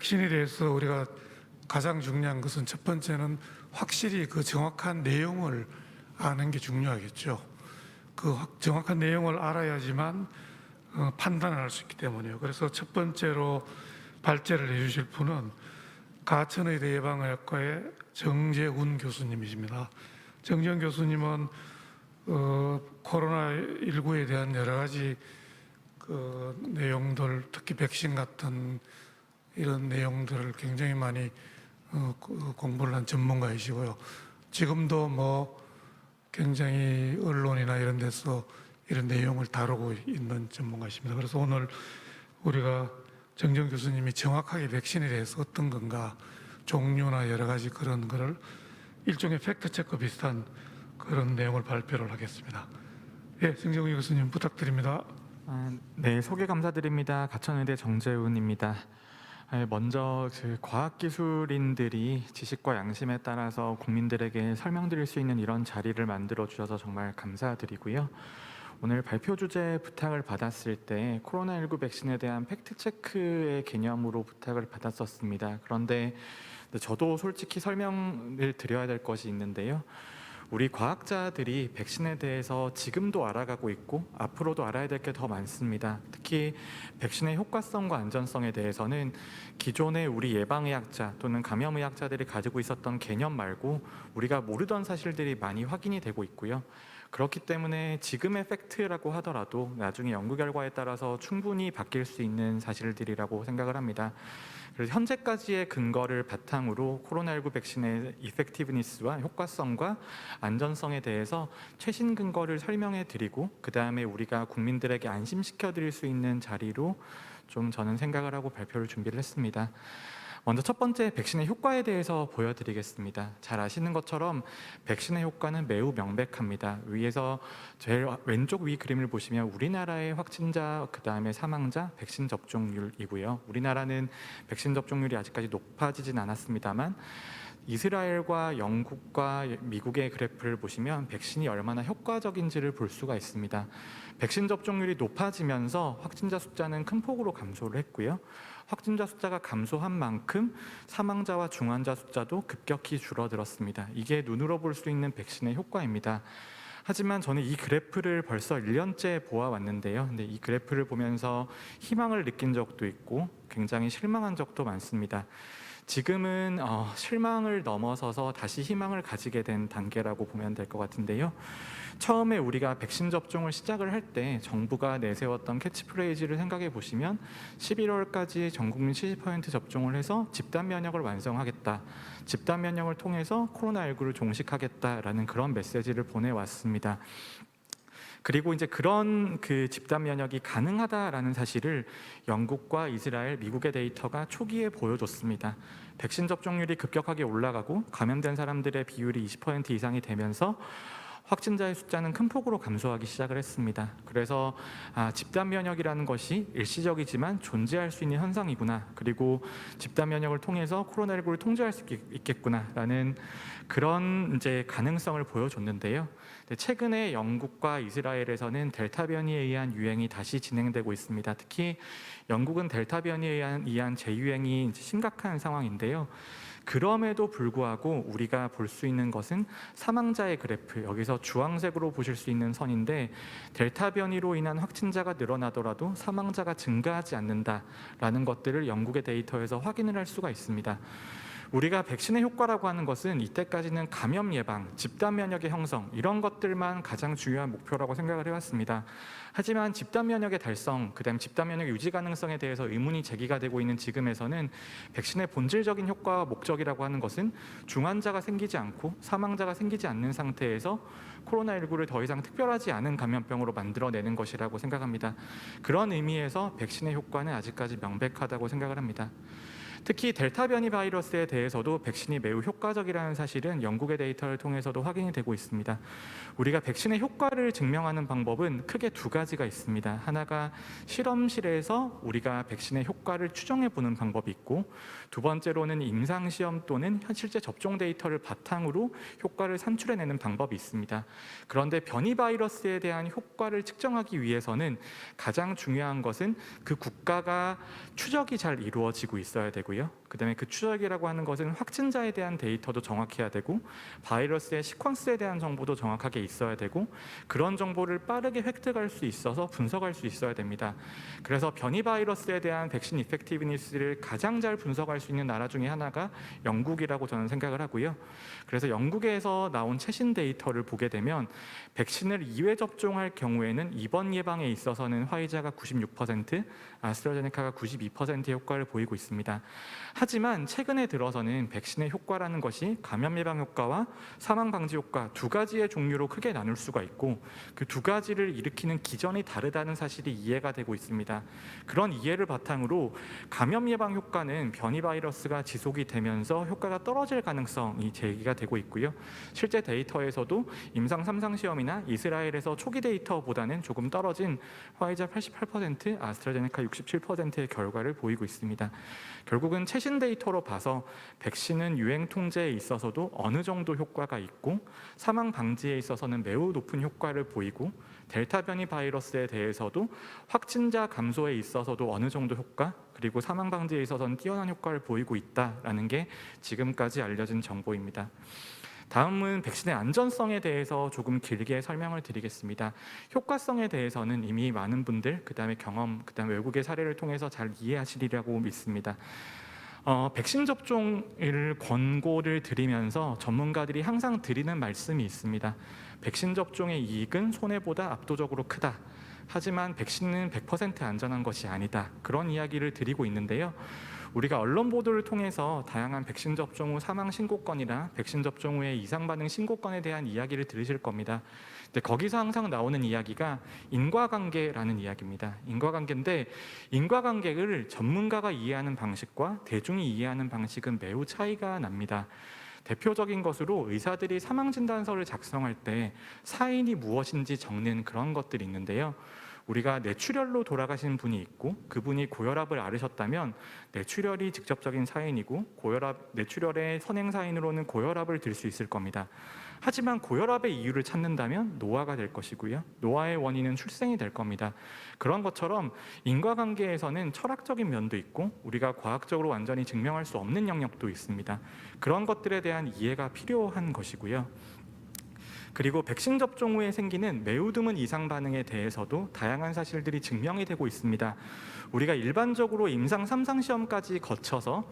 백신에 대해서 우리가 가장 중요한 것은 첫 번째는 확실히 그 정확한 내용을 아는 게 중요하겠죠. 그 확- 정확한 내용을 알아야지만 어, 판단을 할 수 있기 때문이에요. 그래서 첫 번째로 발제를 해주실 분은 가천의대 예방의학과의 정재훈 교수님이십니다. 정재훈 교수님은 어, 코로나 19에 대한 여러 가지 그 내용들, 특히 백신 같은 이런 내용들을 굉장히 많이 어, 그 공부를 한 전문가이시고요. 지금도 뭐 굉장히 언론이나 이런 데서 이런 내용을 다루고 있는 전문가이십니다. 그래서 오늘 우리가 정정 교수님이 정확하게 백신에 대해서 어떤 건가 종류나 여러 가지 그런 거를 일종의 팩트 체크 비슷한 그런 내용을 발표를 하겠습니다. 예, 정정 교수님 부탁드립니다. 아, 네, 소개 감사드립니다. 가천의대 정재훈입니다. 아, 먼저 그 과학기술인들이 지식과 양심에 따라서 국민들에게 설명드릴 수 있는 이런 자리를 만들어 주셔서 정말 감사드리고요. 오늘 발표 주제 부탁을 받았을 때 코로나19 백신에 대한 팩트 체크의 개념으로 부탁을 받았었습니다. 그런데 저도 솔직히 설명을 드려야 될 것이 있는데요. 우리 과학자들이 백신에 대해서 지금도 알아가고 있고 앞으로도 알아야 될 게 더 많습니다. 특히 백신의 효과성과 안전성에 대해서는 기존의 우리 예방의학자 또는 감염의학자들이 가지고 있었던 개념 말고 우리가 모르던 사실들이 많이 확인이 되고 있고요. 그렇기 때문에 지금의 팩트라고 하더라도 나중에 연구 결과에 따라서 충분히 바뀔 수 있는 사실들이라고 생각을 합니다. 그래서 현재까지의 근거를 바탕으로 코로나19 백신의 이펙티브니스와 효과성과 안전성에 대해서 최신 근거를 설명해 드리고 그 다음에 우리가 국민들에게 안심시켜 드릴 수 있는 자리로 좀 저는 생각을 하고 발표를 준비를 했습니다. 먼저 첫 번째 백신의 효과에 대해서 보여드리겠습니다. 잘 아시는 것처럼 백신의 효과는 매우 명백합니다. 위에서 제일 왼쪽 위 그림을 보시면 우리나라의 확진자 그 다음에 사망자 백신 접종률이고요. 우리나라는 백신 접종률이 아직까지 높아지진 않았습니다만 이스라엘과 영국과 미국의 그래프를 보시면 백신이 얼마나 효과적인지를 볼 수가 있습니다. 백신 접종률이 높아지면서 확진자 숫자는 큰 폭으로 감소를 했고요. 확진자 숫자가 감소한 만큼 사망자와 중환자 숫자도 급격히 줄어들었습니다. 이게 눈으로 볼 수 있는 백신의 효과입니다. 하지만 저는 이 그래프를 벌써 1년째 보아왔는데요. 근데 이 그래프를 보면서 희망을 느낀 적도 있고 굉장히 실망한 적도 많습니다. 지금은 어, 실망을 넘어서서 다시 희망을 가지게 된 단계라고 보면 될 것 같은데요. 처음에 우리가 백신 접종을 시작을 할 때 정부가 내세웠던 캐치프레이즈를 생각해 보시면 11월까지 전 국민 70% 접종을 해서 집단 면역을 완성하겠다. 집단 면역을 통해서 코로나19를 종식하겠다라는 그런 메시지를 보내왔습니다. 그리고 이제 그런 그 집단 면역이 가능하다라는 사실을 영국과 이스라엘, 미국의 데이터가 초기에 보여줬습니다. 백신 접종률이 급격하게 올라가고 감염된 사람들의 비율이 20% 이상이 되면서 확진자의 숫자는 큰 폭으로 감소하기 시작을 했습니다. 그래서 아, 집단 면역이라는 것이 일시적이지만 존재할 수 있는 현상이구나. 그리고 집단 면역을 통해서 코로나19를 통제할 수 있- 있겠구나라는 그런 이제 가능성을 보여줬는데요. 최근에 영국과 이스라엘에서는 델타 변이에 의한 유행이 다시 진행되고 있습니다. 특히 영국은 델타 변이에 의한, 재유행이 심각한 상황인데요. 그럼에도 불구하고 우리가 볼 수 있는 것은 사망자의 그래프 여기서 주황색으로 보실 수 있는 선인데 델타 변이로 인한 확진자가 늘어나더라도 사망자가 증가하지 않는다라는 것들을 영국의 데이터에서 확인을 할 수가 있습니다. 우리가 백신의 효과라고 하는 것은 이때까지는 감염 예방, 집단 면역의 형성 이런 것들만 가장 중요한 목표라고 생각을 해왔습니다. 하지만 집단 면역의 달성, 그다음 집단 면역의 유지 가능성에 대해서 의문이 제기가 되고 있는 지금에서는 백신의 본질적인 효과와 목적이라고 하는 것은 중환자가 생기지 않고 사망자가 생기지 않는 상태에서 코로나19를 더 이상 특별하지 않은 감염병으로 만들어내는 것이라고 생각합니다. 그런 의미에서 백신의 효과는 아직까지 명백하다고 생각을 합니다. 특히 델타 변이 바이러스에 대해서도 백신이 매우 효과적이라는 사실은 영국의 데이터를 통해서도 확인이 되고 있습니다. 우리가 백신의 효과를 증명하는 방법은 크게 두 가지가 있습니다. 하나가 실험실에서 우리가 백신의 효과를 추정해 보는 방법이 있고 두 번째로는 임상 시험 또는 실제 접종 데이터를 바탕으로 효과를 산출해내는 방법이 있습니다. 그런데 변이 바이러스에 대한 효과를 측정하기 위해서는 가장 중요한 것은 그 국가가 추적이 잘 이루어지고 있어야 되고 요. 되고요. 그다음에 그 추적이라고 하는 것은 확진자에 대한 데이터도 정확해야 되고 바이러스의 시퀀스에 대한 정보도 정확하게 있어야 되고 그런 정보를 빠르게 획득할 수 있어서 분석할 수 있어야 됩니다. 그래서 변이 바이러스에 대한 백신 이펙티브니스를 가장 잘 분석할 수 있는 나라 중에 하나가 영국이라고 저는 생각을 하고요. 그래서 영국에서 나온 최신 데이터를 보게 되면 백신을 2회 접종할 경우에는 입원 예방에 있어서는 화이자가 96%, 아스트라제네카가 92%의 효과를 보이고 있습니다. 하지만 최근에 들어서는 백신의 효과라는 것이 감염 예방 효과와 사망 방지 효과 두 가지의 종류로 크게 나눌 수가 있고 그 두 가지를 일으키는 기전이 다르다는 사실이 이해가 되고 있습니다. 그런 이해를 바탕으로 감염 예방 효과는 변이 바이러스가 지속이 되면서 효과가 떨어질 가능성이 제기가 되고 있고요. 실제 데이터에서도 임상 3상 시험이나 이스라엘에서 초기 데이터보다는 조금 떨어진 화이자 88%, 아스트라제네카 67%의 결과를 보이고 있습니다. 결국은 최신 데이터로 봐서 백신은 유행 통제에 있어서도 어느 정도 효과가 있고 사망 방지에 있어서는 매우 높은 효과를 보이고 델타 변이 바이러스에 대해서도 확진자 감소에 있어서도 어느 정도 효과 그리고 사망 방지에 있어서는 뛰어난 효과를 보이고 있다라는 게 지금까지 알려진 정보입니다. 다음은 백신의 안전성에 대해서 조금 길게 설명을 드리겠습니다. 효과성에 대해서는 이미 많은 분들, 그 다음에 경험, 그 다음에 외국의 사례를 통해서 잘 이해하시리라고 믿습니다. 어, 백신 접종을 권고를 드리면서 전문가들이 항상 드리는 말씀이 있습니다. 백신 접종의 이익은 손해보다 압도적으로 크다. 하지만 백신은 100% 안전한 것이 아니다. 그런 이야기를 드리고 있는데요. 우리가 언론 보도를 통해서 다양한 백신 접종 후 사망 신고 건이나 백신 접종 후의 이상 반응 신고 건에 대한 이야기를 들으실 겁니다. 근데 거기서 항상 나오는 이야기가 인과관계라는 이야기입니다. 인과관계인데 인과관계를 전문가가 이해하는 방식과 대중이 이해하는 방식은 매우 차이가 납니다. 대표적인 것으로 의사들이 사망 진단서를 작성할 때 사인이 무엇인지 적는 그런 것들이 있는데요. 우리가 뇌출혈로 돌아가신 분이 있고 그분이 고혈압을 앓으셨다면 뇌출혈이 직접적인 사인이고 고혈압 뇌출혈의 선행 사인으로는 고혈압을 들 수 있을 겁니다. 하지만 고혈압의 이유를 찾는다면 노화가 될 것이고요. 노화의 원인은 출생이 될 겁니다. 그런 것처럼 인과관계에서는 철학적인 면도 있고 우리가 과학적으로 완전히 증명할 수 없는 영역도 있습니다. 그런 것들에 대한 이해가 필요한 것이고요. 그리고 백신 접종 후에 생기는 매우 드문 이상 반응에 대해서도 다양한 사실들이 증명이 되고 있습니다. 우리가 일반적으로 임상 3상 시험까지 거쳐서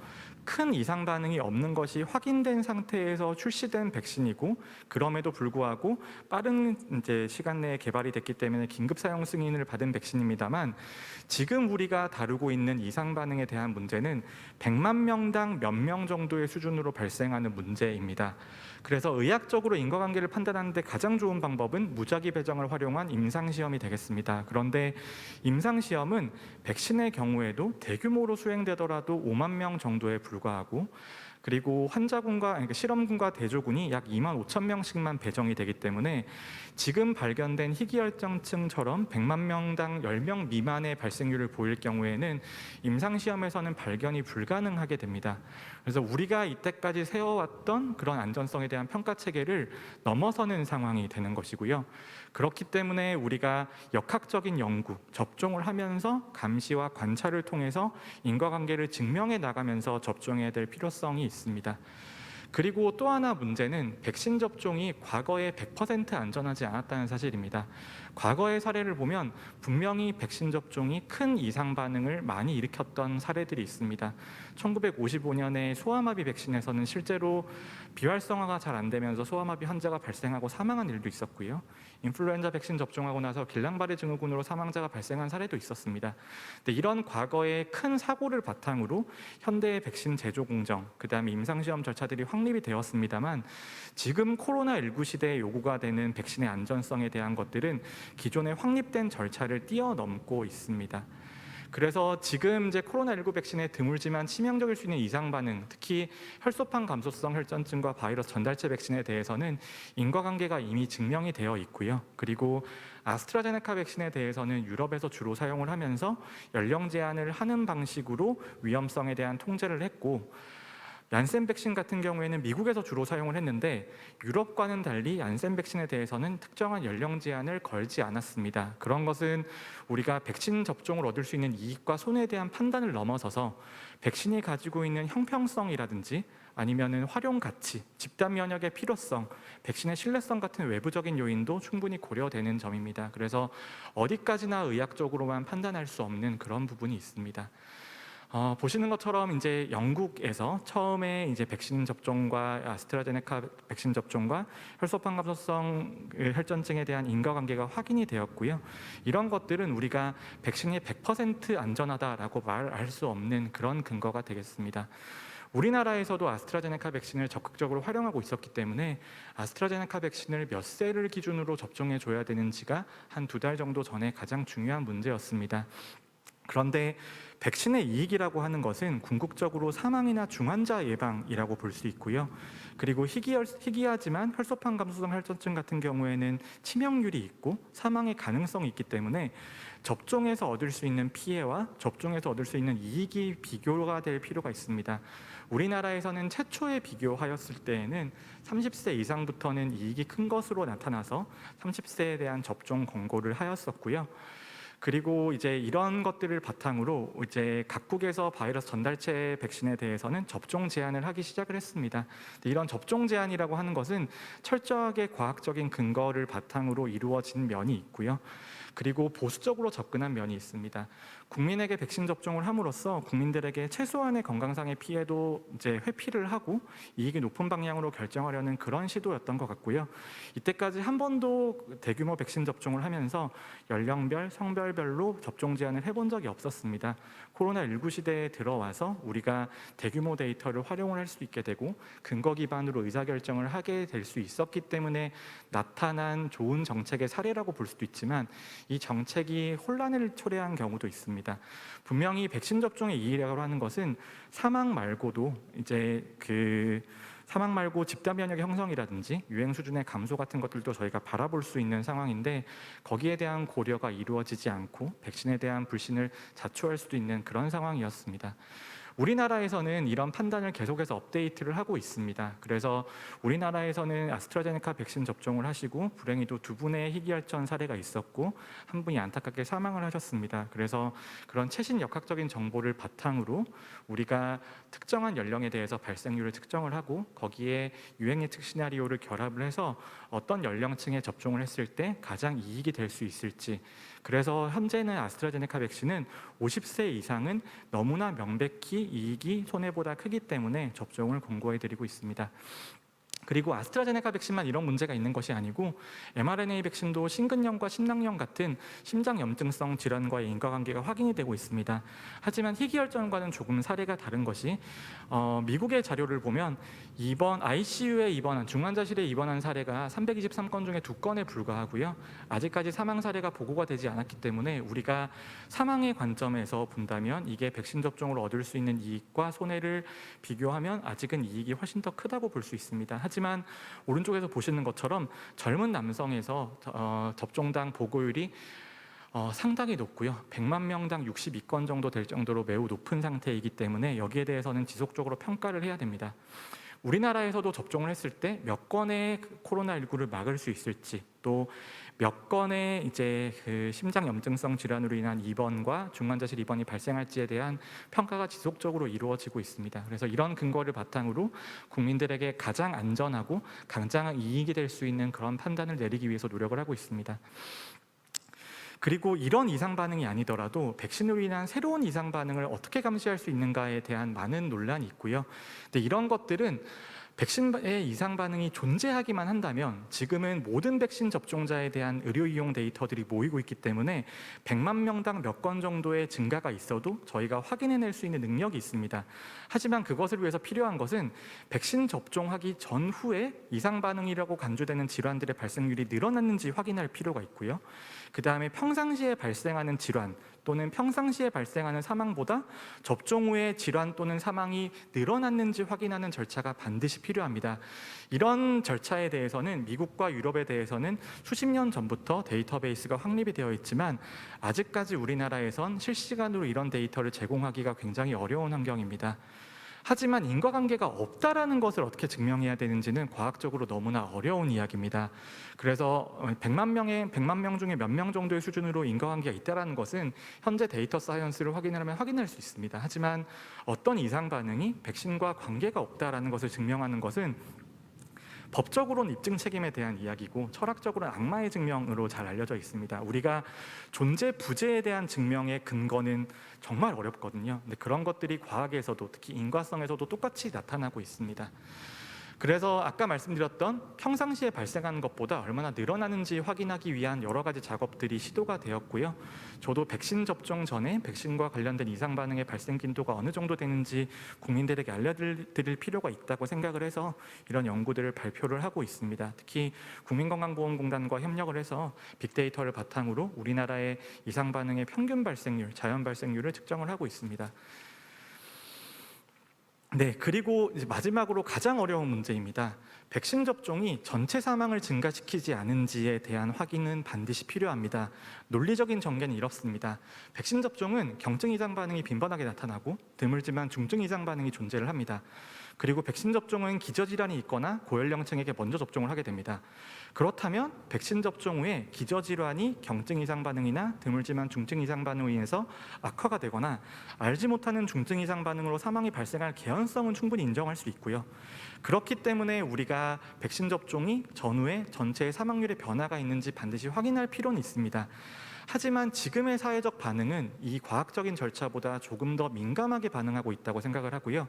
큰 이상 반응이 없는 것이 확인된 상태에서 출시된 백신이고 그럼에도 불구하고 빠른 이제 시간 내에 개발이 됐기 때문에 긴급 사용 승인을 받은 백신입니다만 지금 우리가 다루고 있는 이상 반응에 대한 문제는 100만 명당 몇 명 정도의 수준으로 발생하는 문제입니다. 그래서 의학적으로 인과관계를 판단하는데 가장 좋은 방법은 무작위 배정을 활용한 임상 시험이 되겠습니다. 그런데 임상 시험은 백신의 경우에도 대규모로 수행되더라도 5만 명 정도에 불과하고 그리고 환자군과 그러니까 실험군과 대조군이 약 2만 5천 명씩만 배정이 되기 때문에 지금 발견된 희귀혈증처럼 100만 명당 10명 미만의 발생률을 보일 경우에는 임상 시험에서는 발견이 불가능하게 됩니다. 그래서 우리가 이때까지 세워왔던 그런 안전성에 대한 평가 체계를 넘어서는 상황이 되는 것이고요. 그렇기 때문에 우리가 역학적인 연구, 접종을 하면서 감시와 관찰을 통해서 인과관계를 증명해 나가면서 접종해야 될 필요성이 있습니다. 그리고 또 하나 문제는 백신 접종이 과거에 100% 안전하지 않았다는 사실입니다. 과거의 사례를 보면 분명히 백신 접종이 큰 이상 반응을 많이 일으켰던 사례들이 있습니다. 1955년에 소아마비 백신에서는 실제로 비활성화가 잘 안 되면서 소아마비 환자가 발생하고 사망한 일도 있었고요. 인플루엔자 백신 접종하고 나서 길랑바레 증후군으로 사망자가 발생한 사례도 있었습니다. 근데 이런 과거의 큰 사고를 바탕으로 현대의 백신 제조 공정, 그다음에 임상 시험 절차들이 확립이 되었습니다만 지금 코로나 19 시대에 요구가 되는 백신의 안전성에 대한 것들은 기존의 확립된 절차를 뛰어넘고 있습니다. 그래서 지금 이제 코로나19 백신의 드물지만 치명적일 수 있는 이상 반응, 특히 혈소판 감소성 혈전증과 바이러스 전달체 백신에 대해서는 인과관계가 이미 증명이 되어 있고요. 그리고 아스트라제네카 백신에 대해서는 유럽에서 주로 사용을 하면서 연령 제한을 하는 방식으로 위험성에 대한 통제를 했고 얀센 백신 같은 경우에는 미국에서 주로 사용을 했는데 유럽과는 달리 얀센 백신에 대해서는 특정한 연령 제한을 걸지 않았습니다. 그런 것은 우리가 백신 접종을 얻을 수 있는 이익과 손해에 대한 판단을 넘어서서 백신이 가지고 있는 형평성이라든지 아니면은 활용 가치, 집단 면역의 필요성, 백신의 신뢰성 같은 외부적인 요인도 충분히 고려되는 점입니다. 그래서 어디까지나 의학적으로만 판단할 수 없는 그런 부분이 있습니다. 어, 보시는 것처럼 이제 영국에서 처음에 이제 백신 접종과 아스트라제네카 백신 접종과 혈소판 감소성 혈전증에 대한 인과관계가 확인이 되었고요. 이런 것들은 우리가 백신이 100% 안전하다라고 말할 수 없는 그런 근거가 되겠습니다. 우리나라에서도 아스트라제네카 백신을 적극적으로 활용하고 있었기 때문에 아스트라제네카 백신을 몇 세를 기준으로 접종해 줘야 되는지가 한 두 달 정도 전에 가장 중요한 문제였습니다. 그런데 백신의 이익이라고 하는 것은 궁극적으로 사망이나 중환자 예방이라고 볼 수 있고요. 그리고 희귀, 희귀하지만 혈소판 감소성 혈전증 같은 경우에는 치명률이 있고 사망의 가능성이 있기 때문에 접종에서 얻을 수 있는 피해와 접종에서 얻을 수 있는 이익이 비교가 될 필요가 있습니다. 우리나라에서는 최초에 비교하였을 때에는 30세 이상부터는 이익이 큰 것으로 나타나서 30세에 대한 접종 권고를 하였었고요. 그리고 이제 이런 것들을 바탕으로 이제 각국에서 바이러스 전달체 백신에 대해서는 접종 제한을 하기 시작을 했습니다. 이런 접종 제한이라고 하는 것은 철저하게 과학적인 근거를 바탕으로 이루어진 면이 있고요. 그리고 보수적으로 접근한 면이 있습니다. 국민에게 백신 접종을 함으로써 국민들에게 최소한의 건강상의 피해도 이제 회피를 하고 이익이 높은 방향으로 결정하려는 그런 시도였던 것 같고요. 이때까지 한 번도 대규모 백신 접종을 하면서 연령별, 성별별로 접종 제한을 해본 적이 없었습니다. 코로나19 시대에 들어와서 우리가 대규모 데이터를 활용을 할 수 있게 되고 근거 기반으로 의사결정을 하게 될 수 있었기 때문에 나타난 좋은 정책의 사례라고 볼 수도 있지만 이 정책이 혼란을 초래한 경우도 있습니다. 분명히 백신 접종의 이익이라고 하는 것은 사망 말고도 이제 그 사망 말고 집단 면역의 형성이라든지 유행 수준의 감소 같은 것들도 저희가 바라볼 수 있는 상황인데 거기에 대한 고려가 이루어지지 않고 백신에 대한 불신을 자초할 수도 있는 그런 상황이었습니다. 우리나라에서는 이런 판단을 계속해서 업데이트를 하고 있습니다. 그래서 우리나라에서는 아스트라제네카 백신 접종을 하시고 불행히도 두 분의 희귀혈전 사례가 있었고 한 분이 안타깝게 사망을 하셨습니다. 그래서 그런 최신 역학적인 정보를 바탕으로 우리가 특정한 연령에 대해서 발생률을 측정을 하고 거기에 유행 예측 시나리오를 결합을 해서 어떤 연령층에 접종을 했을 때 가장 이익이 될 수 있을지 그래서 현재는 아스트라제네카 백신은 50세 이상은 너무나 명백히 이익이 손해보다 크기 때문에 접종을 권고해 드리고 있습니다. 그리고 아스트라제네카 백신만 이런 문제가 있는 것이 아니고 mRNA 백신도 심근염과 심낭염 같은 심장 염증성 질환과의 인과관계가 확인이 되고 있습니다. 하지만 희귀혈전과는 조금 사례가 다른 것이 어, 미국의 자료를 보면 입원 ICU에 입원한 중환자실에 입원한 사례가 323건 중에 두 건에 불과하고요. 아직까지 사망 사례가 보고가 되지 않았기 때문에 우리가 사망의 관점에서 본다면 이게 백신 접종으로 얻을 수 있는 이익과 손해를 비교하면 아직은 이익이 훨씬 더 크다고 볼 수 있습니다. 하지만 오른쪽에서 보시는 것처럼 젊은 남성에서 어, 접종당 보고율이 어, 상당히 높고요. 100만 명당 62건 정도 될 정도로 매우 높은 상태이기 때문에 여기에 대해서는 지속적으로 평가를 해야 됩니다. 우리나라에서도 접종을 했을 때 몇 건의 코로나19를 막을 수 있을지 또 몇 건의 이제 그 심장 염증성 질환으로 인한 입원과 중환자실 입원이 발생할지에 대한 평가가 지속적으로 이루어지고 있습니다. 그래서 이런 근거를 바탕으로 국민들에게 가장 안전하고 가장 이익이 될 수 있는 그런 판단을 내리기 위해서 노력을 하고 있습니다. 그리고 이런 이상 반응이 아니더라도 백신으로 인한 새로운 이상 반응을 어떻게 감시할 수 있는가에 대한 많은 논란이 있고요. 근데 이런 것들은 백신의 이상 반응이 존재하기만 한다면 지금은 모든 백신 접종자에 대한 의료 이용 데이터들이 모이고 있기 때문에 100만 명당 몇 건 정도의 증가가 있어도 저희가 확인해낼 수 있는 능력이 있습니다. 하지만 그것을 위해서 필요한 것은 백신 접종하기 전후에 이상 반응이라고 간주되는 질환들의 발생률이 늘어났는지 확인할 필요가 있고요. 그 다음에 평상시에 발생하는 질환 또는 평상시에 발생하는 사망보다 접종 후에 질환 또는 사망이 늘어났는지 확인하는 절차가 반드시 필요합니다. 이런 절차에 대해서는 미국과 유럽에 대해서는 수십 년 전부터 데이터베이스가 확립이 되어 있지만 아직까지 우리나라에선 실시간으로 이런 데이터를 제공하기가 굉장히 어려운 환경입니다. 하지만 인과관계가 없다라는 것을 어떻게 증명해야 되는지는 과학적으로 너무나 어려운 이야기입니다. 그래서 100만 명의 100만 명 중에 몇 명 정도의 수준으로 인과관계가 있다라는 것은 현재 데이터 사이언스를 확인을 하면 확인할 수 있습니다. 하지만 어떤 이상 반응이 백신과 관계가 없다라는 것을 증명하는 것은 법적으로는 입증 책임에 대한 이야기고 철학적으로는 악마의 증명으로 잘 알려져 있습니다. 우리가 존재 부재에 대한 증명의 근거는 정말 어렵거든요. 근데 그런 것들이 과학에서도 특히 인과성에서도 똑같이 나타나고 있습니다. 그래서 아까 말씀드렸던 평상시에 발생하는 것보다 얼마나 늘어나는지 확인하기 위한 여러 가지 작업들이 시도가 되었고요. 저도 백신 접종 전에 백신과 관련된 이상 반응의 발생 빈도가 어느 정도 되는지 국민들에게 알려드릴 필요가 있다고 생각을 해서 이런 연구들을 발표를 하고 있습니다. 특히 국민건강보험공단과 협력을 해서 빅데이터를 바탕으로 우리나라의 이상 반응의 평균 발생률, 자연 발생률을 측정을 하고 있습니다. 네, 그리고 이제 마지막으로 가장 어려운 문제입니다. 백신 접종이 전체 사망을 증가시키지 않은지에 대한 확인은 반드시 필요합니다. 논리적인 전개는 이렇습니다. 백신 접종은 경증 이상 반응이 빈번하게 나타나고 드물지만 중증 이상 반응이 존재를 합니다. 그리고 백신 접종은 기저질환이 있거나 고연령층에게 먼저 접종을 하게 됩니다. 그렇다면 백신 접종 후에 기저질환이 경증 이상 반응이나 드물지만 중증 이상 반응으로 인해서 악화가 되거나 알지 못하는 중증 이상 반응으로 사망이 발생할 개연성은 충분히 인정할 수 있고요. 그렇기 때문에 우리가 백신 접종이 전후에 전체의 사망률의 변화가 있는지 반드시 확인할 필요는 있습니다. 하지만 지금의 사회적 반응은 이 과학적인 절차보다 조금 더 민감하게 반응하고 있다고 생각을 하고요.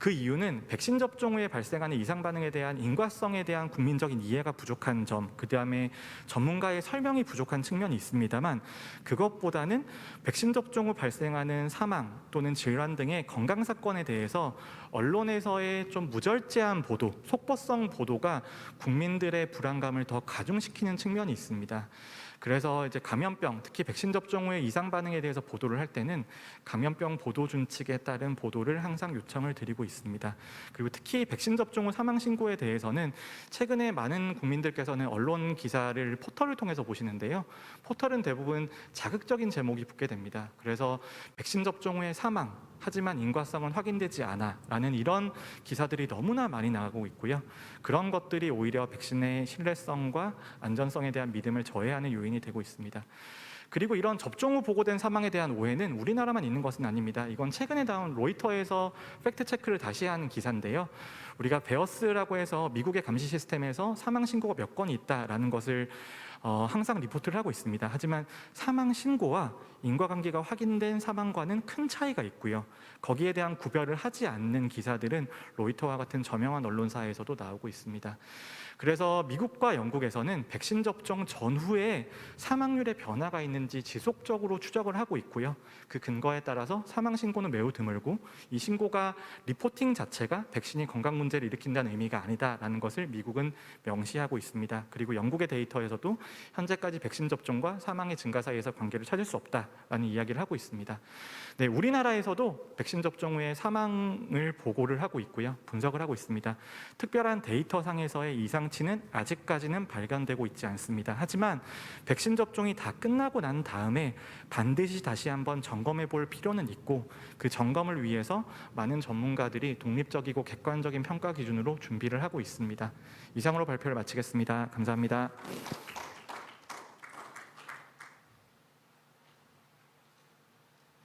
그 이유는 백신 접종 후에 발생하는 이상 반응에 대한 인과성에 대한 국민적인 이해가 부족한 점, 그 다음에 전문가의 설명이 부족한 측면이 있습니다만 그것보다는 백신 접종 후 발생하는 사망 또는 질환 등의 건강 사건에 대해서 언론에서의 좀 무절제한 보도, 속보성 보도가 국민들의 불안감을 더 가중시키는 측면이 있습니다. 그래서 이제 감염병, 특히 백신 접종 후에 이상 반응에 대해서 보도를 할 때는 감염병 보도 준칙에 따른 보도를 항상 요청을 드리고 있습니다. 그리고 특히 백신 접종 후 사망 신고에 대해서는 최근에 많은 국민들께서는 언론 기사를 포털을 통해서 보시는데요. 포털은 대부분 자극적인 제목이 붙게 됩니다. 그래서 백신 접종 후에 사망, 하지만 인과성은 확인되지 않아 라는 이런 기사들이 너무나 많이 나가고 있고요. 그런 것들이 오히려 백신의 신뢰성과 안전성에 대한 믿음을 저해하는 요인이 되고 있습니다. 그리고 이런 접종 후 보고된 사망에 대한 오해는 우리나라만 있는 것은 아닙니다. 이건 최근에 나온 로이터에서 팩트 체크를 다시 한 기사인데요. 우리가 베어스라고 해서 미국의 감시 시스템에서 사망 신고가 몇 건이 있다라는 것을 어, 항상 리포트를 하고 있습니다. 하지만 사망 신고와 인과관계가 확인된 사망과는 큰 차이가 있고요. 거기에 대한 구별을 하지 않는 기사들은 로이터와 같은 저명한 언론사에서도 나오고 있습니다. 그래서 미국과 영국에서는 백신 접종 전후에 사망률의 변화가 있는지 지속적으로 추적을 하고 있고요. 그 근거에 따라서 사망 신고는 매우 드물고 이 신고가 리포팅 자체가 백신이 건강 문제를 일으킨다는 의미가 아니다라는 것을 미국은 명시하고 있습니다. 그리고 영국의 데이터에서도 현재까지 백신 접종과 사망의 증가 사이에서 관계를 찾을 수 없다라는 이야기를 하고 있습니다. 네, 우리나라에서도 백신 접종 후에 사망을 보고를 하고 있고요. 분석을 하고 있습니다. 특별한 데이터 상에서의 이상치는 아직까지는 발견되고 있지 않습니다. 하지만 백신 접종이 다 끝나고 난 다음에 반드시 다시 한번 점검해 볼 필요는 있고 그 점검을 위해서 많은 전문가들이 독립적이고 객관적인 평가 기준으로 준비를 하고 있습니다. 이상으로 발표를 마치겠습니다. 감사합니다.